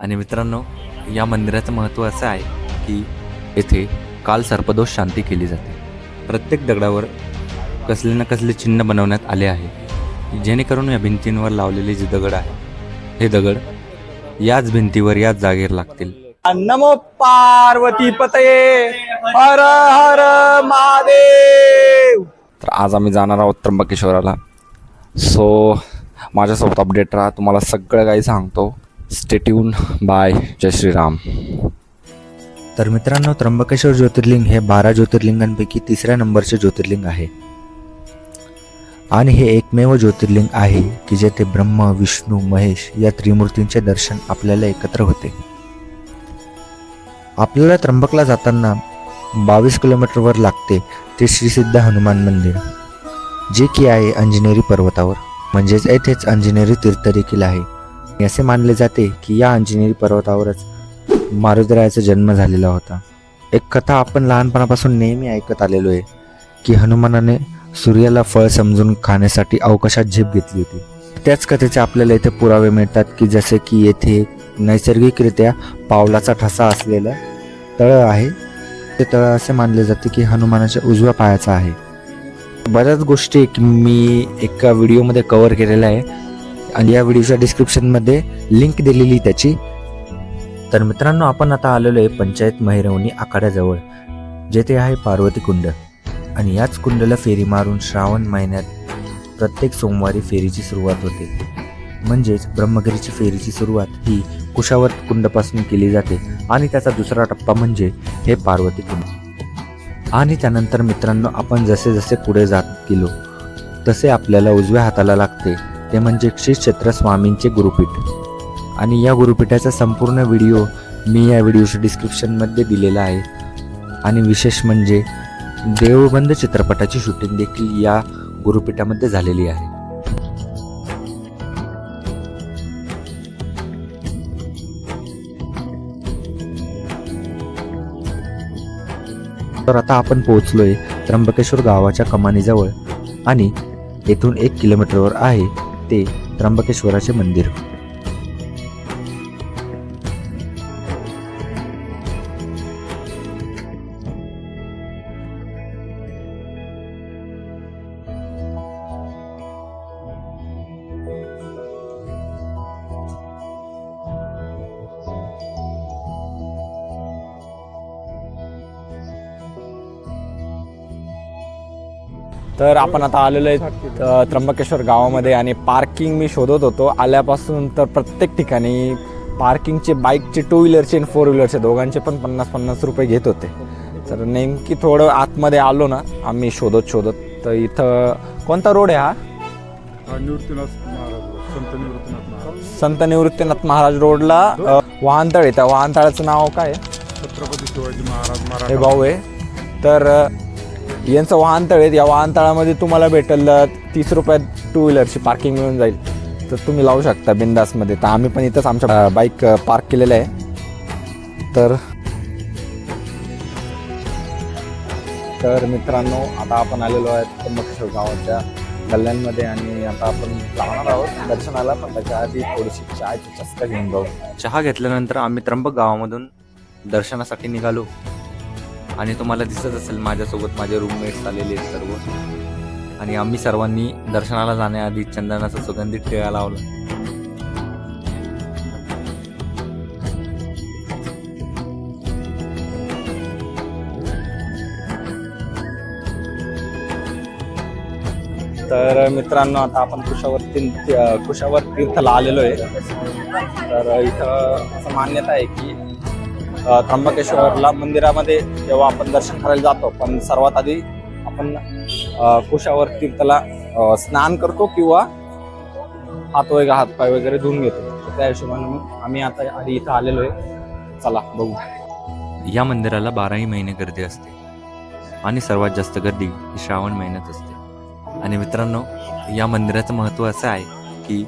आणि मित्रांनो या मंदिराचं महत्त्व असं आहे की येथे काल सर्पदोष शांती केली जाते. प्रत्येक दगडावर कसले ना कसले चिन्ह बनवण्यात आले आहे. जेणेकरून या भिंतींवर लावलेले जे दगड आहे हे दगड याच भिंतीवर याच जागेवर लागतील. नमो पार्वती पतये. हर हर महादेव. तर आज आम्ही जाणार आहोत त्र्यंबकेश्वराला. सो माझ्यासोबत अपडेट राहा तुम्हाला सगळं काही सांगतो. स्टेट्यून बाय जय श्रीराम तर मित्रांनो त्र्यंबकेश्वर ज्योतिर्लिंग हे बारा ज्योतिर्लिंगांपैकी तिसऱ्या नंबरचे ज्योतिर्लिंग आहे. आणि हे एकमेव ज्योतिर्लिंग आहे की जेथे ब्रह्म विष्णू महेश या त्रिमूर्तींचे दर्शन आपल्याला एकत्र होते. आपल्याला त्र्यंबकला जाताना बावीस किलोमीटरवर लागते ते श्रीसिद्ध हनुमान मंदिर जे की आहे अंजनेरी पर्वतावर. म्हणजेच येथेच अंजनेरी तीर्थ देखील आहे. असे मानले जाते की या अंजनेरी पर्वतावरच मारुद्रायाचा जन्म झालेला होता. एक कथा आपण लहानपणापासून नेहमी ऐकत आलेलो आहे की हनुमानाने सूर्याला फळ समजून खाण्यासाठी अवकाशात झेप घेतली होती. त्याच कथेचे आपल्याला इथे पुरावे मिळतात की जसे की येथे नैसर्गिकरित्या पावलाचा ठसा असलेलं तळं आहे. ते तळं असे मानले जाते की हनुमानाच्या उजव्या पायाचा आहे. बऱ्याच गोष्टी मी एका व्हिडिओमध्ये कव्हर केलेल्या आहे. आणि या व्हिडिओच्या डिस्क्रिप्शनमध्ये लिंक दिलेली त्याची. तर मित्रांनो आपण आता आलेलो आहे पंचायत महिरवणी आखाड्याजवळ जेथे आहे पार्वती कुंड. आणि याच कुंडला फेरी मारून श्रावण महिन्यात प्रत्येक सोमवारी फेरीची सुरुवात होते. म्हणजेच ब्रह्मगिरीची फेरीची सुरुवात ही कुशावत कुंडपासून केली जाते आणि त्याचा दुसरा टप्पा म्हणजे हे पार्वती कुंड. आणि त्यानंतर मित्रांनो आपण जसे जसे पुढे जात गेलो तसे आपल्याला उजव्या हाताला लागते. ते म्हणजे श्री क्षेत्र स्वामींचे गुरुपीठ. आणि या गुरुपीठाचा संपूर्ण व्हिडिओ मी या व्हिडिओच्या डिस्क्रिप्शनमध्ये दिलेला आहे. आणि विशेष म्हणजे देवबंद चित्रपटाची शूटिंग देखील या गुरुपीठामध्ये झालेली आहे. तर आता आपण पोहोचलोय त्र्यंबकेश्वर गावाच्या कमानीजवळ. आणि येथून एक किलोमीटरवर आहे. ते त्र्यंबकेश्वराचे मंदिर. तर आपण आता आलेलो आहे त्र्यंबकेश्वर गावामध्ये आणि पार्किंग मी शोधत होतो. आल्यापासून तर प्रत्येक ठिकाणी पार्किंगचे बाईकचे टू व्हीलरचे आणि फोर व्हीलरचे दोघांचे पण पन्नास पन्नास रुपये घेत होते. तर नेमकी थोडं आतमध्ये आलो ना आम्ही शोधत शोधत. तर इथं कोणता रोड आहे हा? निवृत्तीनाथ संत निवृत्तीनाथ महाराज संत निवृत्तीनाथ महाराज रोडला वाहनतळ आहे. त्या वाहनतळाचं नाव काय आहे? छत्रपती शिवाजी महाराज हे भाऊ आहे. तर यांचं वाहनतळ आहे या वाहनतळामध्ये तुम्हाला भेटेल तीस रुपयात टू व्हीलरची पार्किंग मिळून जाईल. तर तुम्ही लावू शकता बिंदासमध्ये. तर आम्ही पण इथंच आमच्या बाईक पार्क केलेलं आहे. तर तर मित्रांनो आता आपण आलेलो आहे त्र्यंबकेश्वर गावाच्या गल्ल्यांमध्ये आणि आता आपण जाणार आहोत दर्शनाला पण त्याच्या आधी थोडीशी चहाची चस्का घेऊन जाऊ. चहा घेतल्यानंतर आम्ही त्र्यंबक गावामधून दर्शनासाठी निघालो. आणि तुम्हाला दिसत असेल माझ्यासोबत माझे रूममेट्स आलेले आहेत सर्व. आणि आम्ही सर्वांनी दर्शनाला जाण्याआधी चंदनाचा सुगंधित टिळा लावला. तर मित्रांनो आता आपण कुशावर तीर्थ कुशावर तीर्थला आलेलो आहे. तर इथं असं मान्यता आहे की त्र्यंबकेश्वरला मंदिरामध्ये जेव्हा आपण दर्शन करायला जातो पण सर्वात आधी आपण कुशावर तीर्थला स्नान करतो किंवा हात वगैरे हातपाय वगैरे धुवून घेतो. त्या हिशोबाने आम्ही आता आधी इथं आलेलो आहे. चला बघू. या मंदिराला बाराही महिने गर्दी असते आणि सर्वात जास्त गर्दी ही श्रावण महिन्यात असते. आणि मित्रांनो या मंदिराचं महत्त्व असं आहे की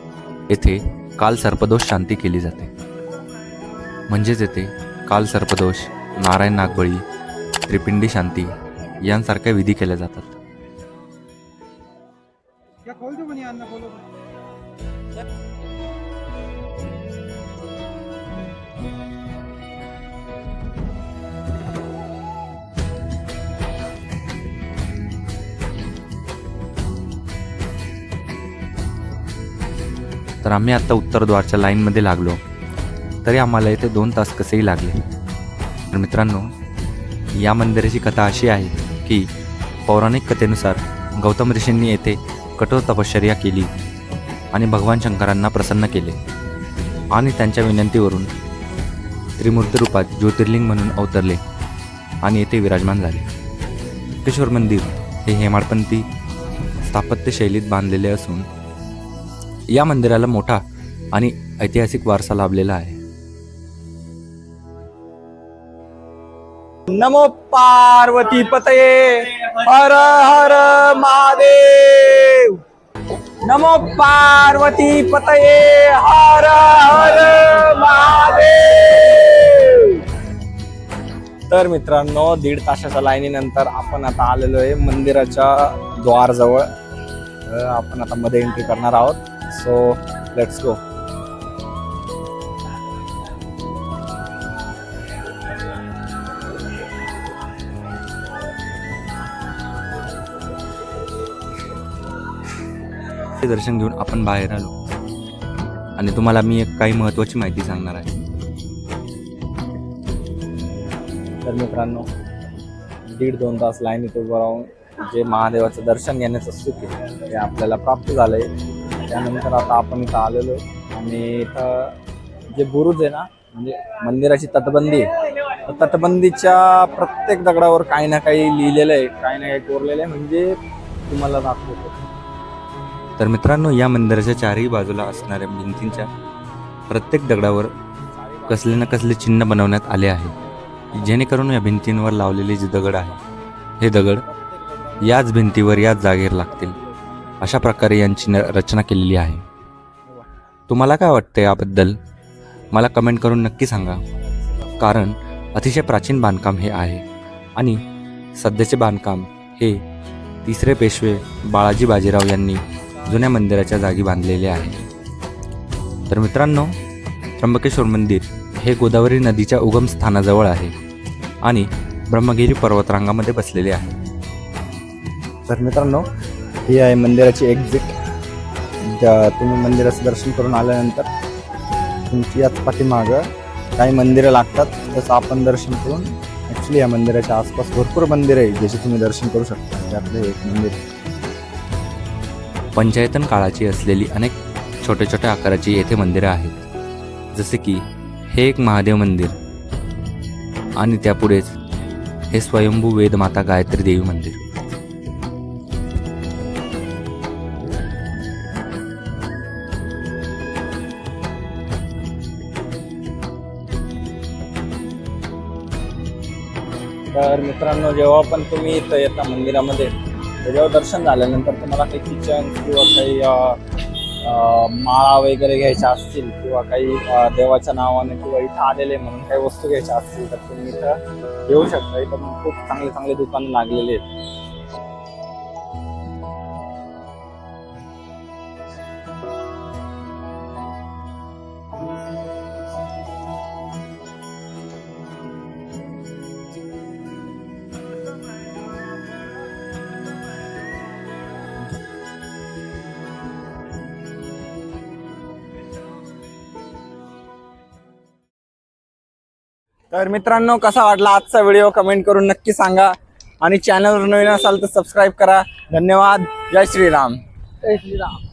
येथे काल सर्पदोष शांती केली जाते. म्हणजेच येथे काल सर्पदोष नारायण नागबळी त्रिपिंडी शांती यांसारख्या विधी केल्या जातात. तर आम्ही आत्ता उत्तरद्वारच्या लाईनमध्ये लागलो. तरी आम्हाला इथे दोन तास कसेही लागले. तर मित्रांनो या मंदिराची कथा अशी आहे की पौराणिक कथेनुसार गौतम ऋषींनी येथे कठोर तपश्चर्या केली आणि भगवान शंकरांना प्रसन्न केले आणि त्यांच्या विनंतीवरून त्रिमूर्ती रूपात ज्योतिर्लिंग म्हणून अवतरले आणि येथे विराजमान झाले. किशोर मंदिर हे हेमाडपंथी स्थापत्यशैलीत बांधलेले असून या मंदिराला मोठा आणि ऐतिहासिक वारसा लाभलेला आहे. नमो पार्वती पतये। हर हर महादेव। नमो पार्वती पतये। हर हर महादेव। तर मित्रांनो दीड तासाच्या लाईनीनंतर आपण आता आलेलो आहे मंदिराच्या द्वारजवळ. आपण आता मध्ये एंट्री करणार आहोत. सो लेट्स गो ते दर्शन घेऊन आपण बाहेर आलो. आणि तुम्हाला मी एक काही महत्त्वाची माहिती सांगणार आहे. तर मित्रांनो दीड दोन तास लाईनीत उभं राहून जे महादेवाचं दर्शन घेण्याचं सुख आहे ते आपल्याला प्राप्त झालं आहे त्यानंतर आता आपण इथं आलेलो आणि इथं जे बुरुज आहे ना म्हणजे मंदिराची तटबंदी आहे तर तटबंदीच्या प्रत्येक दगडावर काही ना काही लिहिलेलं आहे काही ना काही कोरलेलं आहे. म्हणजे तुम्हाला दाखवतो. तर मित्रांनो या मंदिराच्या चारही बाजूला असणाऱ्या भिंतींच्या प्रत्येक दगडावर कसले ना कसले चिन्ह बनवण्यात आले आहे जेणेकरून या भिंतींवर लावलेले जे दगड आहे हे दगड याच भिंतीवर याच जागेवर लागतील. अशा प्रकारे यांची न- रचना केलेली आहे. तुम्हाला काय वाटतं याबद्दल? मला कमेंट करून नक्की सांगा. कारण अतिशय प्राचीन बांधकाम हे आहे आणि सध्याचे बांधकाम हे तिसरे पेशवे बाळाजी बाजीराव यांनी जुन्या मंदिराच्या जागी बांधलेले आहे. तर मित्रांनो त्र्यंबकेश्वर मंदिर हे गोदावरी नदीच्या उगमस्थानाजवळ आहे आणि ब्रह्मगिरी पर्वतरांगामध्ये बसलेले आहे. तर मित्रांनो ही आहे मंदिराची एक्झिट तुम्ही मंदिराचं दर्शन करून आल्यानंतर तुमची याच पाठीमागं काही मंदिरं लागतात त्याचं आपण दर्शन करून ॲक्च्युली या मंदिराच्या आसपास भरपूर मंदिर आहे ज्याचे तुम्ही दर्शन करू शकता. त्यातलं एक मंदिर. पंचायतन काळाची असलेली अनेक छोट्या छोट्या आकाराची येथे मंदिरं आहेत. जसे की हे एक महादेव मंदिर आणि त्यापुढेच हे स्वयंभू वेदमाता गायत्री देवी मंदिर. तर मित्रांनो जेव्हा पण तुम्ही इथं येता मंदिरामध्ये त्याच्यावर दर्शन झाल्यानंतर तुम्हाला काही किचन किंवा काही माळा वगैरे घ्यायच्या असतील किंवा काही देवाच्या नावाने किंवा इथं आलेले म्हणून काही वस्तू घ्यायच्या असतील तर तुम्ही इथं येऊ शकता. इथं खूप चांगले चांगले दुकानं लागलेले आहेत. तर मित्रांनो कसा वाटला आजचा व्हिडिओ कमेंट करून नक्की सांगा. आणि चॅनलवर नवीन असाल तर सबस्क्राईब करा. धन्यवाद. जय श्रीराम. जय श्रीराम.